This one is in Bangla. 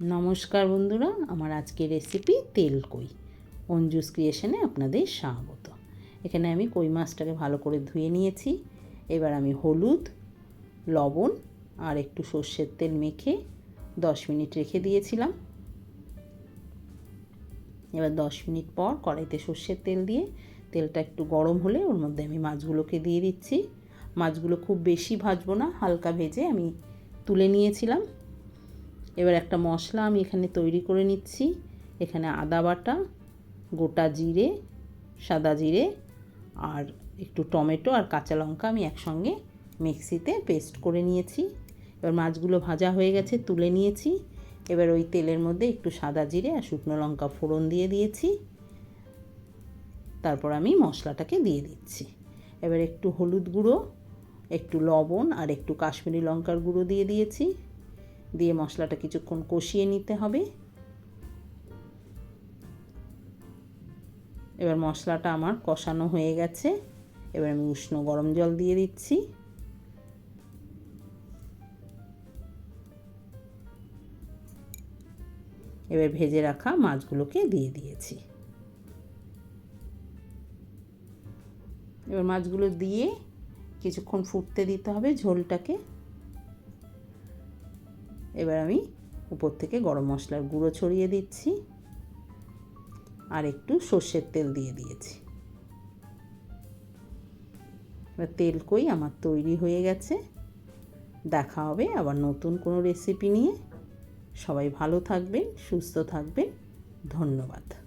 নমস্কার বন্ধুরা, আমার আজকের রেসিপি তেল কই। অঞ্জুস ক্রিয়েশনে আপনাদের স্বাগত। এখানে আমি কই মাছটাকে ভালো করে ধুয়ে নিয়েছি। এবার আমি হলুদ, লবণ আর একটু সর্ষের তেল মেখে দশ মিনিট রেখে দিয়েছিলাম। এবার দশ মিনিট পর কড়াইতে সর্ষের তেল দিয়ে তেলটা একটু গরম হলে ওর মধ্যে আমি মাছগুলোকে দিয়ে দিচ্ছি। মাছগুলো খুব বেশি ভাজবো না, হালকা ভেজে আমি তুলে নিয়েছিলাম। এবার একটা মশলা আমি এখানে তৈরি করে নিচ্ছি। এখানে আদা বাটা, গোটা জিরে, সাদা জিরে আর একটু টমেটো আর কাঁচা লঙ্কা আমি একসঙ্গে মিক্সিতে পেস্ট করে নিয়েছি। এবার মাছগুলো ভাজা হয়ে গেছে, তুলে নিয়েছি। এবার ওই তেলের মধ্যে একটু সাদা জিরে আর শুকনো লঙ্কা ফোড়ন দিয়ে দিয়েছি। তারপর আমি মশলাটাকে দিয়ে দিচ্ছি। এবার একটু হলুদ গুঁড়ো, একটু লবণ আর একটু কাশ্মীরি লঙ্কার গুঁড়ো দিয়ে দিয়েছি। দিয়ে মশলাটা কিছুক্ষণ কষিয়ে নিতে হবে। এবার মশলাটা আমার কষানো হয়ে গেছে। এবার আমি উষ্ণ গরম জল দিয়ে দিচ্ছি। এবার ভেজে রাখা মাছগুলোকে দিয়ে দিয়েছি। এবার মাছগুলো দিয়ে কিছুক্ষণ ফুটতে দিতে হবে ঝোলটাকে। এবার আমি উপর থেকে গরম মশলার গুঁড়ো ছড়িয়ে দিচ্ছি আর একটু সর্ষের তেল দিয়ে দিয়েছি। এবার তেল কই আমার তৈরি হয়ে গেছে। দেখা হবে আবার নতুন কোনো রেসিপি নিয়ে। সবাই ভালো থাকবেন, সুস্থ থাকবেন। ধন্যবাদ।